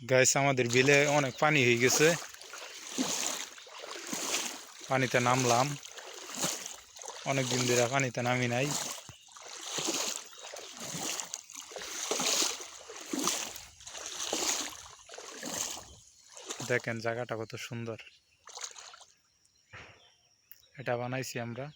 Guys আমাদের বিলে অনেক পানি হয়ে গেছে। পানিতে নামলাম। অনেক দিন ধরে পানিতে নামি নাই। দেখেন জায়গাটা কত সুন্দর। এটা বানাইছি আমরা।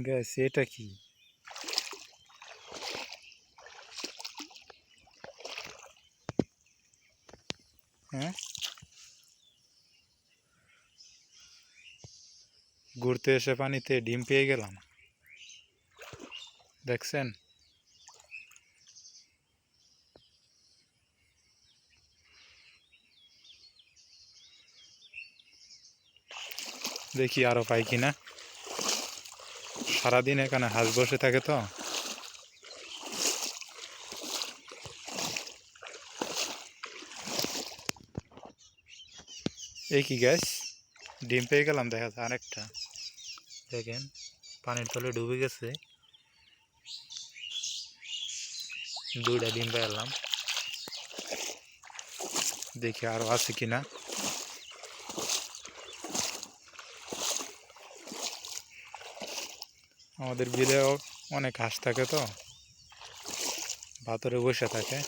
গ্যাস এটা কি? হ্যাঁ? ঘুরতে এসে পানিতে ডিম পেয়ে গেলাম। দেখছেন? দেখি আরও পাই কিনা। সারাদিন এখানে হাঁস বসে থাকে তো। এই কি গ্যাস ডিম পেয়ে গেলাম, দেখা যায় আরেকটা। দেখেন, পানির তলে ডুবে গেছে। দুইটা ডিম পেলাম দেখি আরও আছে কিনা। আমাদের বিলেও অনেক হাঁস থাকে তো। ভাতরে বসে থাকে।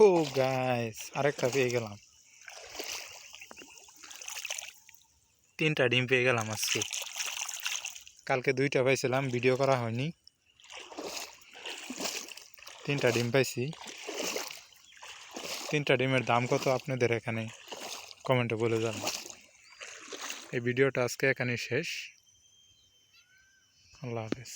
ও গাইস আরেকটা পেয়ে গেলাম। তিনটা ডিম পেয়ে গেলাম আজকে। কালকে দুইটা পাইছিলাম ভিডিও করা হয়নি। তিনটা ডিম পাইছি। তিনটা ডিমের দাম কত আপনাদের এখানে? কমেন্টে বলে যান এই ভিডিওটা আজকে এখানেই শেষ। আল্লাহ হাফেজ।